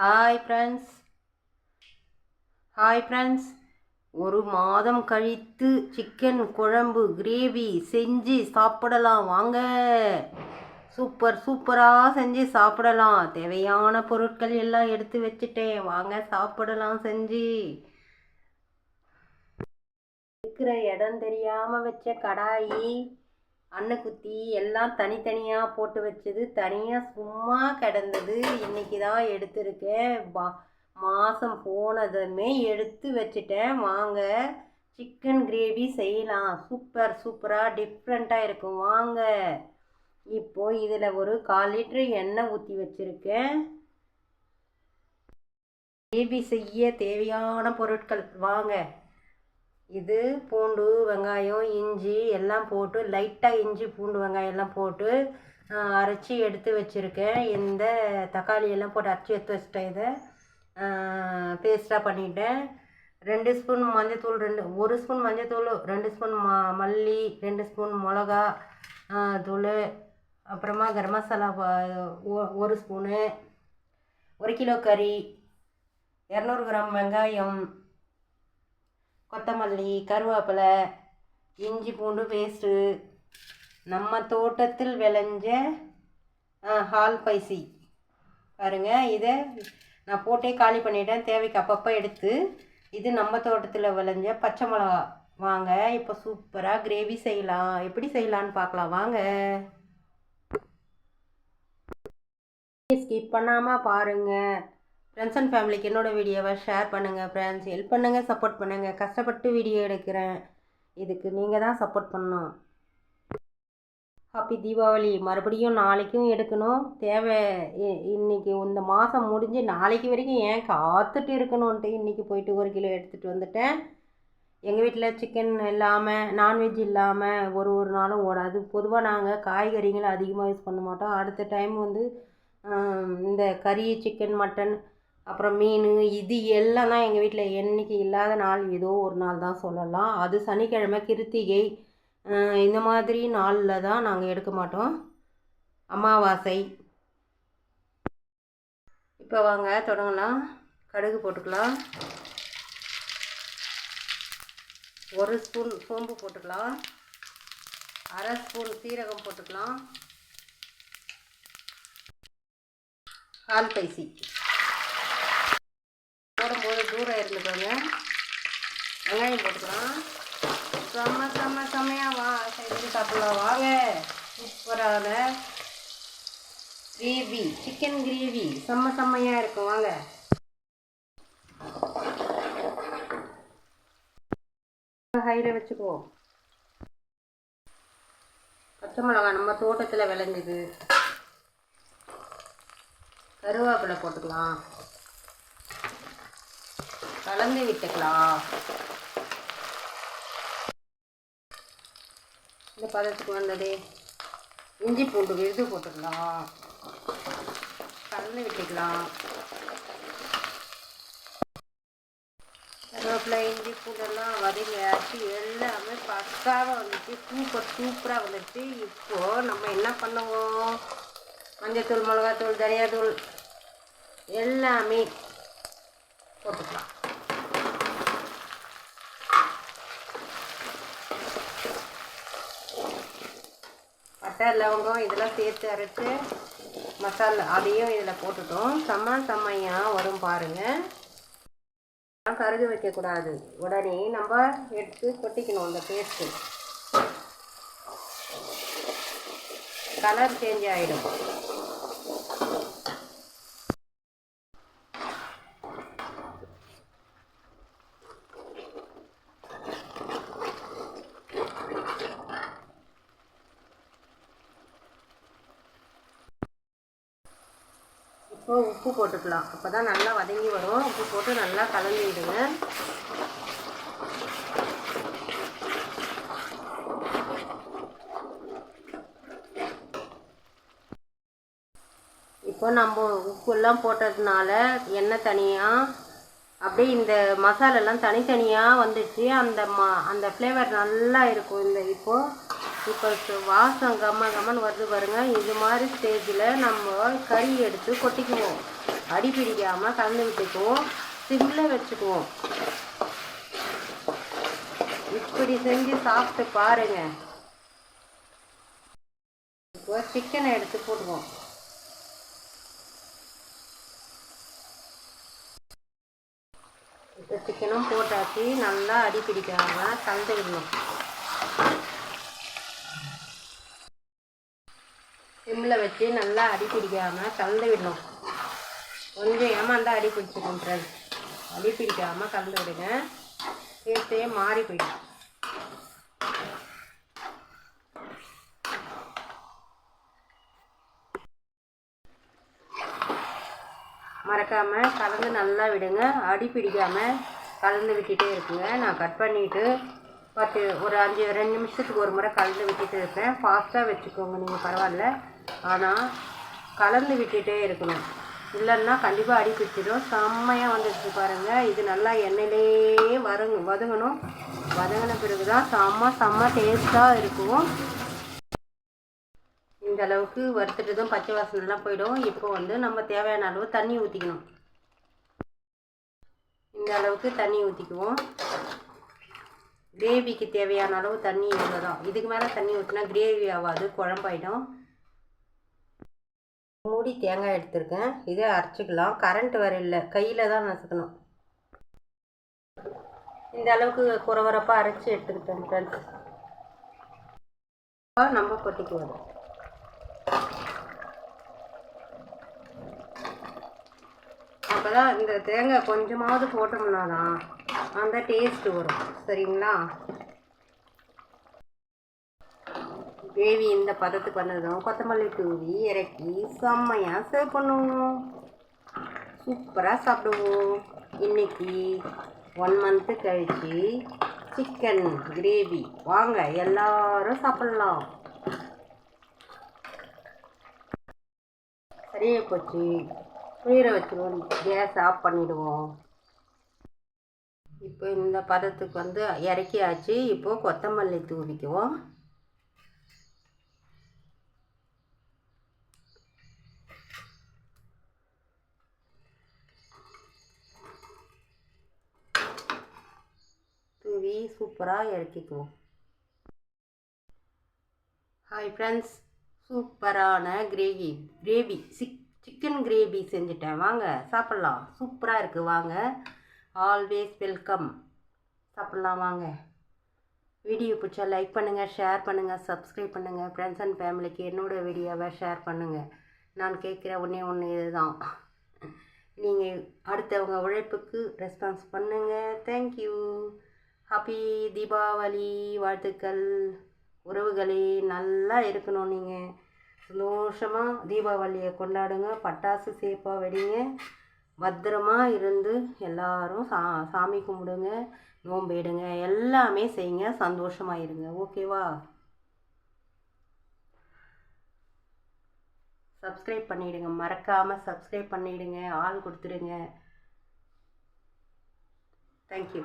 Hi friends hi friends ஒரு மாதம் கழித்து சிக்கன் குழம்பு கிரேவி செஞ்சு சாப்பிடலாம். வாங்க. சூப்பர் சூப்பராக செஞ்சு சாப்பிடலாம். தேவையான பொருட்கள் எல்லாம் எடுத்து வச்சுட்டேன். வாங்க சாப்பிடலாம் செஞ்சு. இருக்கிற இடம் தெரியாமல் வச்ச கடாயி. அன்னக்குத்தி எல்லாம் தனித்தனியாக போட்டு வச்சது தனியாக சும்மா கிடந்தது. இன்றைக்கி தான் எடுத்திருக்கேன். பா மாதம் போனதுமே எடுத்து வச்சுட்டேன். வாங்க சிக்கன் கிரேவி செய்யலாம். சூப்பர் சூப்பராக டிஃப்ரெண்ட்டாக இருக்கும். வாங்க. இப்போ இதில் ஒரு கால் லிட்டரு எண்ணெய் ஊற்றி வச்சுருக்கேன். கிரேவி செய்ய தேவையான பொருட்கள். வாங்க. இது பூண்டு வெங்காயம் இஞ்சி எல்லாம் போட்டு லைட்டாக இஞ்சி பூண்டு வெங்காயம் எல்லாம் போட்டு அரைச்சி எடுத்து வச்சுருக்கேன். இந்த தக்காளி எல்லாம் போட்டு அரைச்சி எடுத்து வச்சிட்டேன் இதை. பேஸ்ட்டாக பண்ணிட்டேன். ரெண்டு ஸ்பூன் மஞ்சத்தூள் ரெண்டு ஒரு ஸ்பூன் மஞ்சத்தூள் ரெண்டு ஸ்பூன் ம மல்லி ரெண்டு ஸ்பூன் மிளகா தூள் அப்புறமா கரம் மசாலா ஒரு ஸ்பூனு ஒரு கிலோ கறி இரநூறு கிராம் வெங்காயம் கொத்தமல்லி கருவேப்பிலை இஞ்சி பூண்டு பேஸ்ட்டு நம்ம தோட்டத்தில் விளைஞ்ச ஹால் பைசி. பாருங்கள் இதை நான் போட்டே காலி பண்ணிட்டேன். தேவைக்கு அப்பப்போ எடுத்து இது நம்ம தோட்டத்தில் விளைஞ்ச பச்சை மிளகா. வாங்க இப்போ சூப்பராக கிரேவி செய்யலாம். எப்படி செய்யலான்னு பார்க்கலாம். வாங்க. ஸ்கிப் பண்ணாமல் பாருங்கள் ஃப்ரெண்ட்ஸ் அண்ட் ஃபேமிலிக்கு என்னோடய வீடியோவை ஷேர் பண்ணுங்கள் ஃப்ரெண்ட்ஸ் ஹெல்ப் பண்ணுங்கள் சப்போர்ட் பண்ணுங்கள் கஷ்டப்பட்டு வீடியோ எடுக்கிறேன். இதுக்கு நீங்கள் தான் சப்போர்ட் பண்ணணும். ஹாப்பி தீபாவளி மறுபடியும் நாளைக்கும் எடுக்கணும். தேவை. இன்றைக்கி இந்த மாதம் முடிஞ்சு நாளைக்கு வரைக்கும் ஏன் காத்துட்டு இருக்கணும்ன்ட்டு இன்றைக்கி போயிட்டு ஒரு கிலோ எடுத்துகிட்டு வந்துட்டேன். எங்கள் வீட்டில் சிக்கன் இல்லாமல் நான்வெஜ் இல்லாமல் ஒரு ஒரு நாளும் ஓடாது. பொதுவாக நாங்கள் காய்கறிகளை அதிகமாக யூஸ் பண்ண மாட்டோம். அடுத்த டைம் வந்து இந்த கறி சிக்கன் மட்டன் அப்புறம் மீன் இது எல்லாம் தான் எங்கள் வீட்டில் என்றைக்கு இல்லாத நாள் ஏதோ ஒரு நாள் தான் சொல்லலாம். அது சனிக்கிழமை கிருத்திகை. இந்த மாதிரி நாளில் தான் நாங்கள் எடுக்க மாட்டோம். அமாவாசை. இப்போ வாங்க தொடங்கலாம். கடுகு போட்டுக்கலாம். ஒரு ஸ்பூன் சோம்பு போட்டுக்கலாம். அரை ஸ்பூன் சீரகம் போட்டுக்கலாம். கால் பைசி. போடும்போது தூரம் இருந்துக்கோங்க வெங்காயம் போட்டுக்கலாம். செம்ம செம்ம செம்மையாக வா. செஞ்சு சாப்பிட்லாம். வாங்க. சூப்பரான கிரேவி சிக்கன் கிரேவி செம்ம செம்மையாக இருக்கும். வாங்க. ஹையில் வச்சுக்குவோம் பச்சை மிளகா நம்ம தோட்டத்தில் விளைஞ்சுது. கருவேப்பிலை போட்டுக்கலாம். கலந்து விட்டுக்கலாம். இந்த பதத்துக்கு வந்தது. இஞ்சி பூண்டு விருது போட்டுக்கலாம். கலந்து விட்டுக்கலாம். கருவேப்பிலை இஞ்சி பூண்டெல்லாம் வதங்கியாச்சு எல்லாமே பக்காவாக வந்துச்சு. சூப்பர் சூப்பராக வந்துடுச்சு இப்போது நம்ம என்ன பண்ணுவோம்? மஞ்சத்தூள் மிளகாத்தூள் தனியாத்தூள் எல்லாமே போட்டுக்கலாம். பட்டை லவங்கம் இதெல்லாம் சேர்த்து அரைச்சி மசாலா அதையும் இதில் போட்டுட்டோம். செம்ம செம்மையாக வரும் பாருங்கள் கருது வைக்கக்கூடாது உடனே நம்ம எடுத்து கொட்டிக்கணும் அந்த பேஸ்ட்டு கலர் சேஞ்ச் ஆகிடும் இப்போ உப்பு போட்டுக்கலாம். அப்போ தான் நல்லா வதங்கி வரும். உப்பு போட்டு நல்லா கலந்து விடுங்க இப்போ நம்ம உப்புலாம் போட்டதுனால எண்ணெய் தனியாக அப்படியே இந்த மசாலெல்லாம் தனித்தனியாக வந்துடுச்சு அந்த மா அந்த ஃப்ளேவர் நல்லா இருக்கும். இந்த இப்போது இப்போ வாசம் கம்ம கம்மன்னு வருது பாருங்கள் இது மாதிரி ஸ்டேஜில் நம்ம கறி எடுத்து கொட்டிக்குவோம். அடி பிடிக்காமல் கலந்து விட்டுக்குவோம். சிம்மில் வச்சுக்குவோம். இப்படி செஞ்சு சாப்பிட்டு பாருங்க. இப்போ சிக்கனை எடுத்து போடுவோம் இப்போ சிக்கனும் போட்டாச்சு. நல்லா அடி பிடிக்காம கலந்து விடணும். சிம்மில் வச்சு நல்லா அடி பிடிக்காமல் கலந்து விடணும். கொஞ்சம் ஏமாந்தால் அடி பிடிச்சிடும் ஃப்ரெண்ட்ஸ் அடி பிடிக்காமல் கலந்து விடுங்க. டேஸ்ட்டே மாறி போயிடும். மறக்காமல் கலந்து நல்லா விடுங்க. அடி பிடிக்காமல் கலந்து விட்டுட்டே இருக்குங்க. நான் கட் பண்ணிவிட்டு பத்து ஒரு அஞ்சு ரெண்டு நிமிஷத்துக்கு ஒரு முறை கலந்து விட்டுட்டு இருப்பேன். ஃபாஸ்ட்டாக வச்சுக்கோங்க நீங்கள் பரவாயில்ல. ஆனால் கலந்து விட்டுட்டே இருக்கணும். இல்லைன்னா கண்டிப்பாக அடி பிடிச்சிடும். செம்மையாக வந்துடுச்சு பாருங்கள் இது நல்லா எண்ணெயிலே வருங்க வதங்கணும். வதங்கின பிறகு தான் செம்ம செம்ம டேஸ்ட்டாக இருக்கும். இந்த அளவுக்கு வறுத்துட்டதும் பச்சை வாசனைலாம் போயிடும். இப்போ வந்து நம்ம தேவையான அளவு தண்ணி ஊற்றிக்கணும் இந்த அளவுக்கு தண்ணி ஊற்றிக்குவோம் கிரேவிக்கு தேவையான அளவு தண்ணி இவ்வளோ தான் இதுக்கு மேலே தண்ணி ஊற்றினா கிரேவி ஆகாது குழம்பாயிடும். மூடி தேங்காய் எடுத்திருக்கேன். இதை அரைச்சிக்கலாம். கரண்ட் வர இல்லை. கையில் தான் நசுக்கணும். இந்த அளவுக்கு குறவரப்பாக அரைச்சி எடுத்துக்கிட்டேன் ஃப்ரெண்ட்ஸ் நம்ம கொட்டிக்குவோம் அப்போ தான் இந்த தேங்காய் கொஞ்சமாவது போட்டோம்னா தான் அந்த டேஸ்ட்டு வரும் சரிங்களா? கிரேவி இந்த பதத்துக்கு வந்ததும் கொத்தமல்லி தூவி இறக்கி செம்மையாக சர்வ் பண்ணுவோம். சூப்பராக சாப்பிடுவோம். இன்னைக்கு ஒன் மந்த்து கழித்து சிக்கன் கிரேவி வாங்க எல்லாரும் சாப்பிட்லாம். சரியாக போச்சு குளிர வச்சுருவோம் கேஸ் ஆஃப் பண்ணிவிடுவோம் இப்போ இந்த பதத்துக்கு வந்து இறக்கியாச்சு. இப்போது கொத்தமல்லி தூவிக்குவோம். தூவி சூப்பராக இறக்கிக்குவோம். ஹாய் ஃப்ரெண்ட்ஸ் சூப்பரான gravy gravy chick chicken gravy செஞ்சுட்டேன். வாங்க சாப்பிட்லாம். சூப்பராக இருக்குது வாங்க. ஆல்வேஸ் வெல்கம் சாப்பிட்லாம் வாங்க. வீடியோ பிடிச்சா லைக் பண்ணுங்கள் ஷேர் பண்ணுங்கள் சப்ஸ்கிரைப் பண்ணுங்கள் ஃப்ரெண்ட்ஸ் அண்ட் ஃபேமிலிக்கு என்னோடய வீடியோவை ஷேர் பண்ணுங்கள் நான் கேட்குற ஒன்றே ஒன்று இதுதான். நீங்கள் அடுத்தவங்க உழைப்புக்கு ரெஸ்பான்ஸ் பண்ணுங்கள் தேங்க்யூ ஹாப்பி தீபாவளி வாழ்த்துக்கள். உறவுகளே நல்லா இருக்கணும் நீங்கள் சந்தோஷமாக தீபாவளியை கொண்டாடுங்க. பட்டாசு சேஃபாக வெடிங்க. பத்திரமா இருந்து எல்லாரும் சா சாமி கும்பிடுங்க நோம்பிடுங்க எல்லாமே செய்யுங்க சந்தோஷமாக இருங்க. ஓகேவா சப்ஸ்கிரைப் பண்ணிவிடுங்க மறக்காமல் சப்ஸ்கிரைப் பண்ணிவிடுங்க ஆள் கொடுத்துடுங்க. தேங்க்யூ